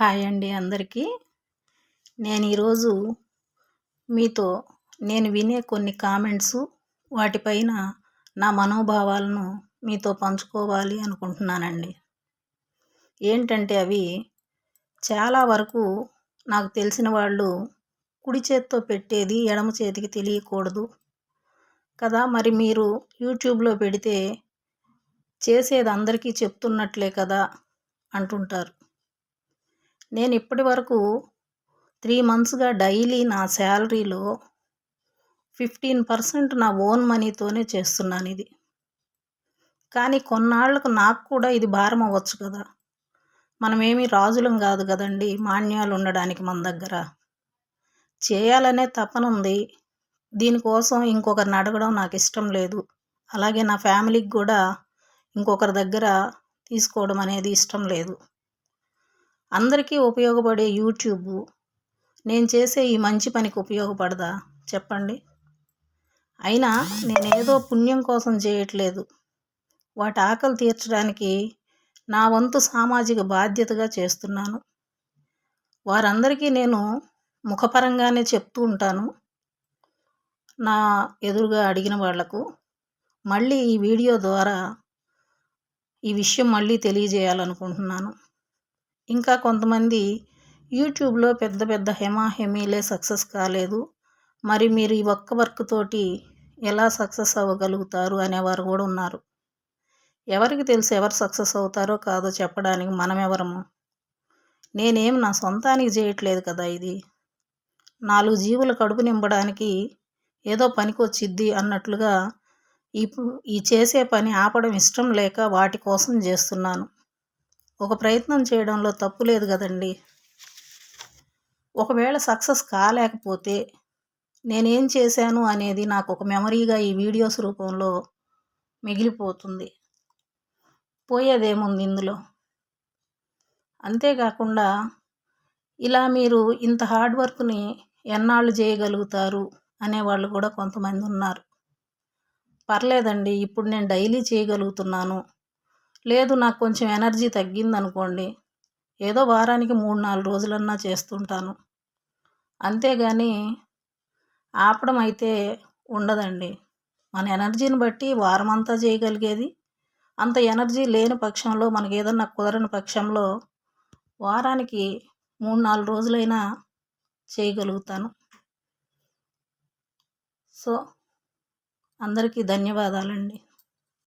Hi అండి అందరికీ. నేను ఈరోజు మీతో నేను వినే కొన్ని కామెంట్స్ వాటిపైన నా మనోభావాలను మీతో పంచుకోవాలి అనుకుంటున్నానండి. ఏంటంటే అవి చాలా వరకు నాకు తెలిసిన వాళ్ళు కుడి చేత్తో పెట్టేది ఎడమ చేతికి తెలియకూడదు కదా. మరి మీరు యూట్యూబ్లో పెడితే చేసేది అందరికీ చెప్తున్నట్లే కదా అంటుంటారు. నేను ఇప్పటి వరకు త్రీ మంత్స్గా డైలీ నా శాలరీలో ఫిఫ్టీన్ పర్సెంట్ నా ఓన్ మనీతోనే చేస్తున్నాను ఇది. కానీ కొన్నాళ్ళకు నాకు కూడా ఇది భారం అవ్వచ్చు కదా. మనమేమి రాజులం కాదు కదండి మాన్యాలు ఉండడానికి మన దగ్గర. చేయాలనే తపన ఉంది. దీనికోసం ఇంకొకరిని అడగడం నాకు ఇష్టం లేదు. అలాగే నా ఫ్యామిలీకి కూడా ఇంకొకరి దగ్గర తీసుకోవడం అనేది ఇష్టం లేదు. అందరికీ ఉపయోగపడే యూట్యూబ్. నేను చేసే ఈ మంచి పనికి ఉపయోగపడదా? చెప్పండి. అయినా నేనేదో పుణ్యం కోసం చేయట్లేదు. వాటి ఆకలి తీర్చడానికి నా వంతు సామాజిక బాధ్యతగా చేస్తున్నాను. వారందరికీ నేను ముఖపరంగానే చెప్తూ ఉంటాను. నా ఎదురుగా అడిగిన వాళ్ళకు మళ్ళీ ఈ వీడియో ద్వారా ఈ విషయం మళ్ళీ తెలియజేయాలనుకుంటున్నాను. ఇంకా కొంతమంది యూట్యూబ్లో పెద్ద పెద్ద హెమాహెమీలే సక్సెస్ కాలేదు. మరి మీరు ఈ ఒక్క వర్క్ తోటి ఎలా సక్సెస్ అవ్వగలుగుతారు అనేవారు కూడా ఉన్నారు. ఎవరికి తెలుసు ఎవరు సక్సెస్ అవుతారో కాదో చెప్పడానికి మనం ఎవరము నేనేం నా సొంతానికి చేయట్లేదు కదా ఇది. నాలుగు జీవుల కడుపు నింపడానికి ఏదో పనికి వచ్చిద్ది అన్నట్లుగా ఈ ఈ చేసే పని ఆపడం ఇష్టం లేక వాటి కోసం చేస్తున్నాను. ఒక ప్రయత్నం చేయడంలో తప్పు లేదు కదండి. ఒకవేళ సక్సెస్ కాలేకపోతే నేనేం చేశాను అనేది నాకు ఒక మెమరీగా ఈ వీడియోస్ రూపంలో మిగిలిపోతుంది. పోయేదేముంది ఇందులో? అంతేకాకుండా ఇలా మీరు ఇంత హార్డ్ వర్క్ని ఎన్నాళ్ళు చేయగలుగుతారు అనేవాళ్ళు కూడా కొంతమంది ఉన్నారు. పర్లేదండి ఇప్పుడు నేను డైలీ చేయగలుగుతున్నాను. లేదు నాకు కొంచెం ఎనర్జీ తగ్గింది అనుకోండి ఏదో వారానికి మూడు నాలుగు రోజులన్నా చేస్తుంటాను. అంతేగాని ఆపడం అయితే ఉండదండి. మన ఎనర్జీని బట్టి వారం అంతా చేయగలిగేది అంత ఎనర్జీ లేని పక్షంలో మనకి ఏదన్నా కుదరని పక్షంలో వారానికి మూడు నాలుగు రోజులైనా చేయగలుగుతాను. సో అందరికీ ధన్యవాదాలండి.